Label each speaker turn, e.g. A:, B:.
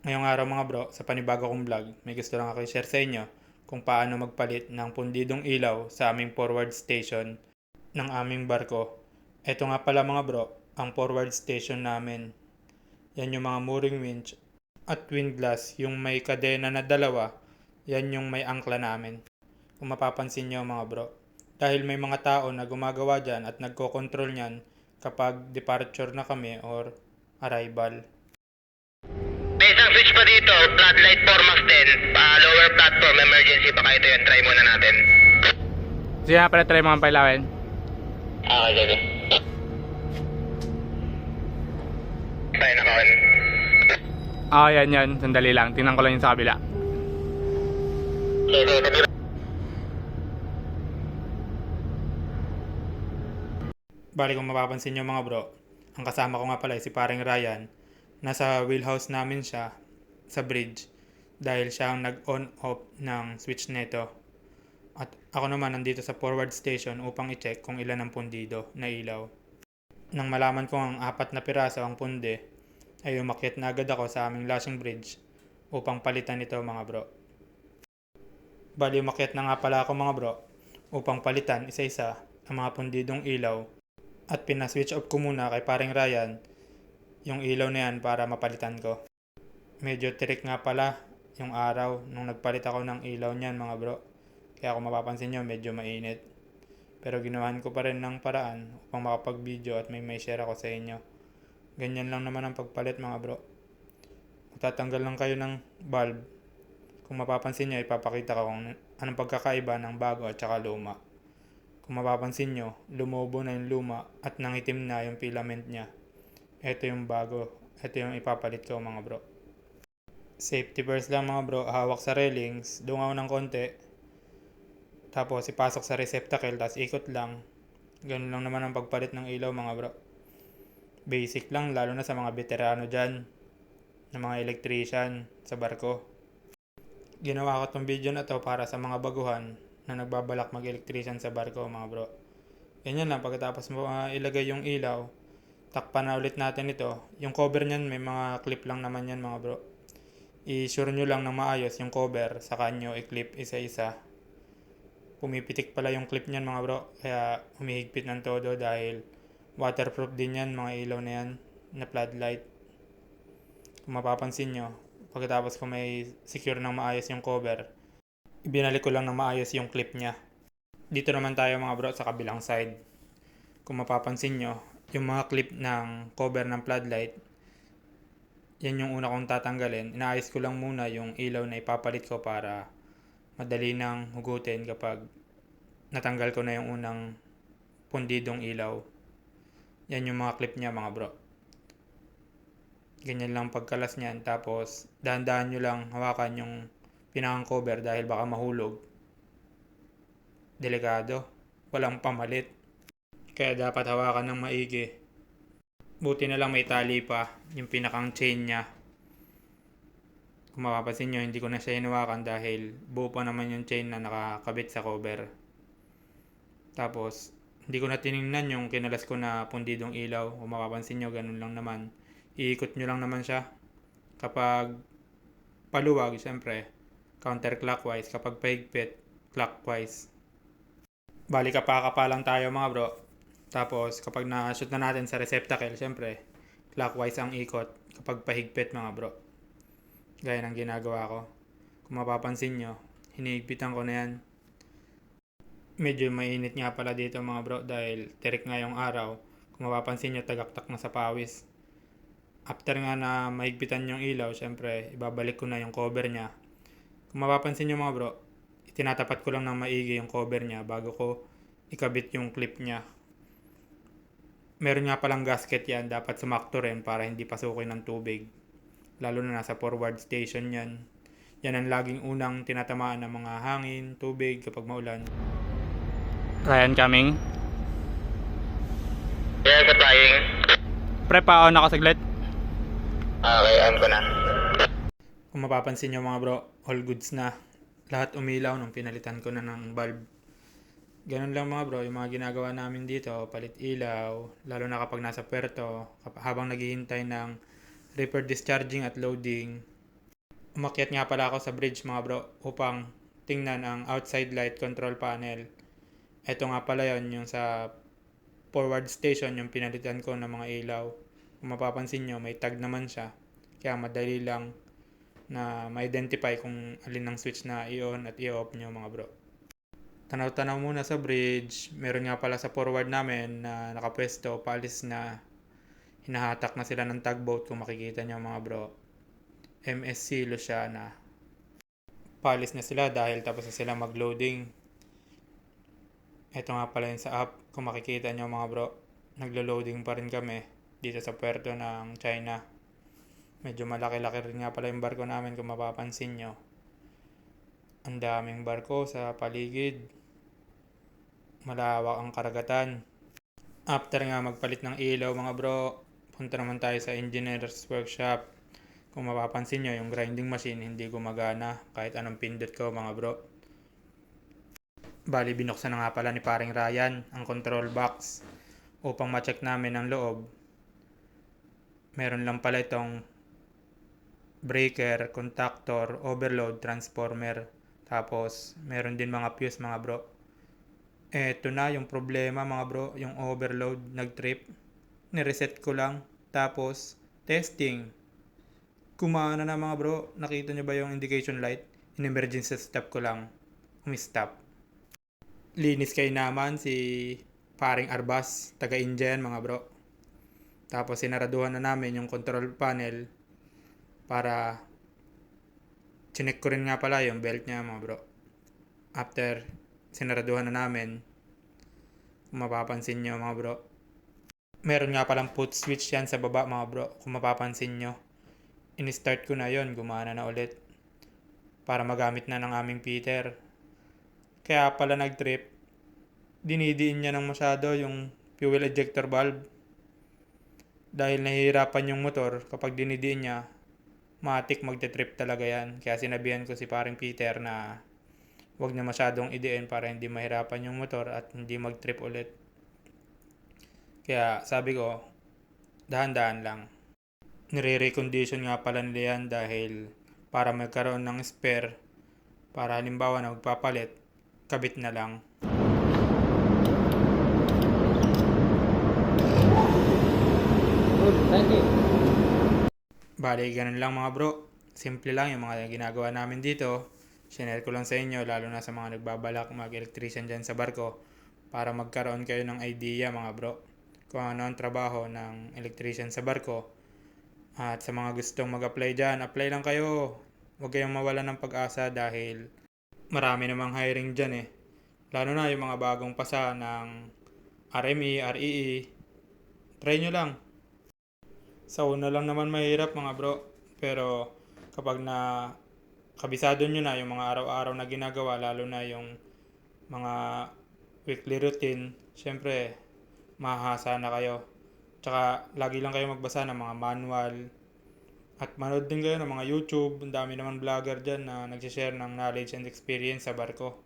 A: Ngayong araw mga bro, sa panibago kong vlog, may gusto lang ako i-share sa inyo kung paano magpalit ng pundidong ilaw sa aming forward station ng aming barko. Ito nga pala mga bro, ang forward station namin. Yan yung mga mooring winch at windlass, yung may kadena na dalawa, yan yung may angkla namin. Kung mapapansin nyo mga bro. Dahil may mga tao na gumagawa dyan at nagko-control niyan kapag departure na kami or arrival.
B: Pa dito, floodlight Formax din. Pa lower platform, emergency pa kayo ito yun. Try muna natin.
C: Sige nga pala try mga pailawin.
B: Okay, sige. Tayo na kawan.
C: Ah, yan yan. Sandali lang. Tingnan ko lang yung sa kabila.
A: Bali kung mapapansin nyo mga bro, ang kasama ko nga pala ay si paring Ryan. Nasa wheelhouse namin siya sa bridge dahil siya ang nag-on off ng switch neto. At ako naman nandito sa forward station upang i-check kung ilan ang pundido na ilaw. Nang malaman ko ang apat na piraso ang punde, ay umakyat na agad ako sa aming lashing bridge upang palitan ito mga bro. Bali umakyat na nga pala ako mga bro upang palitan isa-isa ang mga pundidong ilaw at pinaswitch off ko muna kay paring Ryan yung ilaw na yan para mapalitan ko. Medyo tirik nga pala yung araw nung nagpalit ako ng ilaw niyan mga bro. Kaya kung mapapansin nyo medyo mainit. Pero ginawan ko pa rin ng paraan upang makapag-video at may may share ako sa inyo. Ganyan lang naman ang pagpalit mga bro. Matatanggal lang kayo ng bulb. Kung mapapansin nyo, ipapakita ko kung anong pagkakaiba ng bago at saka luma. Kung mapapansin nyo, lumobo na yung luma at nangitim na yung filament niya. Ito yung bago. Ito yung ipapalit ko mga bro. Safety first lang mga bro. Hawak sa railings. Dungaw ng konti. Tapos ipasok sa receptacle. Tapos ikot lang. Ganun lang naman ang pagpalit ng ilaw mga bro. Basic lang lalo na sa mga veterano dyan. Na mga electrician sa barko. Ginawa ko tong video na to para sa mga baguhan na nagbabalak mag-electrician sa barko mga bro. Ganyan lang pagkatapos mo ah, ilagay yung ilaw, takpan na ulit natin ito. Yung cover niyan may mga clip lang naman yan mga bro. I-sure nyo lang na maayos yung cover sa kanyo i-clip isa-isa. Pumipitik pala yung clip niyan mga bro kaya humihigpit ng todo dahil waterproof din yan mga ilaw na yan na floodlight. Kung mapapansin nyo, pagkatapos ko may secure ng maayos yung cover, ibinalik ko lang ng maayos yung clip niya. Dito naman tayo mga bro sa kabilang side. Kung mapapansin nyo, yung mga clip ng cover ng floodlight, yan yung una kong tatanggalin. Inaayos ko lang muna yung ilaw na ipapalit ko para madali nang hugutin kapag natanggal ko na yung unang pundidong ilaw. Yan yung mga clip niya mga bro. Ganyan lang pagkalas niyan. Tapos, dahan-dahan nyo lang hawakan yung pinakang cover dahil baka mahulog. Delikado. Walang pamalit. Kaya dapat hawakan ng maigi. Buti na lang may tali pa yung pinakang chain niya. Kung mapapansin nyo, hindi ko na siya hinawakan dahil buo pa naman yung chain na nakakabit sa cover. Tapos, hindi ko na tiningnan yung kinalas ko na pundidong ilaw. Kung mapapansin nyo, ganun lang naman. Iikot nyo lang naman siya. Kapag paluwag, syempre, counterclockwise. Kapag pahigpit, clockwise. Bali kapaka lang tayo mga bro. Tapos kapag na-shoot na natin sa receptacle, syempre, clockwise ang ikot kapag pahigpit mga bro. Gaya ng ginagawa ko. Kung mapapansin nyo, hinihigpitan ko na yan. Medyo mainit nga pala dito mga bro dahil tirik nga yung araw. Kung mapapansin nyo, tagaktak na sa pawis. After nga na mahigpitan yung ilaw, syempre, ibabalik ko na yung cover niya. Kung mapapansin nyo mga bro, itinatapat ko lang ng maigi yung cover niya bago ko ikabit yung clip niya. Meron nga palang gasket yan, dapat sumakto rin para hindi pasukin ng tubig. Lalo na nasa forward station yan. Yan ang laging unang tinatamaan ng mga hangin, tubig kapag maulan.
C: Ryan coming.
B: Yes, applying.
C: Pre, pa-on ako saglit.
B: Okay, on ko na.
A: Kung mapapansin nyo mga bro, all goods na. Lahat umilaw nung pinalitan ko na ng bulb. Ganun lang mga bro, yung mga ginagawa namin dito, palit ilaw, lalo na kapag nasa puerto, habang naghihintay ng repair discharging at loading, Umakyat nga pala ako sa bridge mga bro upang tingnan ang outside light control panel. Ito nga pala yon yung sa forward station yung pinalitan ko ng mga ilaw. Kung mapapansin nyo, may tag naman siya. Kaya madali lang na ma-identify kung alin ang switch na i-on at i-off nyo mga bro. Tanaw-tanaw muna sa bridge. Meron nga pala sa forward namin na nakapwesto, palis na hinahatak na sila ng tugboat kung makikita nyo mga bro. MSC Luciana. Palis na sila dahil tapos na sila mag-loading. Ito nga pala yun sa app. Kung makikita nyo mga bro, naglo-loading pa rin kami dito sa puerto ng China. Medyo malaki-laki rin nga pala yung barko namin kung mapapansin nyo. Ang daming barko sa paligid. Malawak ang karagatan. After nga magpalit ng ilaw mga bro, punta naman tayo sa engineer's workshop. Kung mapapansin nyo, yung grinding machine hindi gumagana kahit anong pindot ko mga bro. Bali, binuksan na nga pala ni paring Ryan ang control box upang ma-check namin ang loob. Meron lang pala itong breaker, contactor, overload, transformer. Tapos, meron din mga fuse mga bro. Eto na yung problema mga bro, yung overload nag-trip. Nireset ko lang. Tapos, testing. Kumana na mga bro. Nakita nyo ba yung indication light? In emergency stop ko lang. Umistop. Linis kay naman si paring Arbas, taga India yan mga bro. Tapos sinaraduhan na namin yung control panel para chinek ko rin nga pala yung belt niya mga bro. After sinaraduhan na namin, kung mapapansin nyo mga bro, meron nga palang put switch yan sa baba mga bro, kung mapapansin nyo. In-start ko na yon gumana na ulit para magamit na ng aming Peter. Kaya pala nag-trip, dinidiin niya ng masyado yung fuel ejector valve. Dahil nahihirapan yung motor kapag dinidiin niya, matik magte-trip talaga yan. Kaya sinabihan ko si paring Peter na wag na masyadong idiin para hindi mahirapan yung motor at hindi mag-trip ulit. Kaya sabi ko, dahan-dahan lang. Nire-recondition nga pala nila yan dahil para magkaroon ng spare para halimbawa na magpapalit, kabit na lang. Bali, ganun lang mga bro. Simple lang yung mga ginagawa namin dito. Sinare ko lang sa inyo, lalo na sa mga nagbabalak mag-electrician dyan sa barko para magkaroon kayo ng idea mga bro kung ano ang trabaho ng electrician sa barko. At sa mga gustong mag-apply dyan, apply lang kayo. Huwag kayong mawala ng pag-asa dahil marami namang hiring dyan eh. Lalo na yung mga bagong pasa ng RME, REE. Try nyo lang. Sa una lang naman mahirap mga bro. Pero kapag na kabisado nyo na yung mga araw-araw na ginagawa, lalo na yung mga weekly routine, syempre, mahahasa na kayo. Tsaka, lagi lang kayo magbasa ng mga manual. At manood din kayo ng mga YouTube. Ang dami naman vlogger dyan na nagsishare ng knowledge and experience sa barko.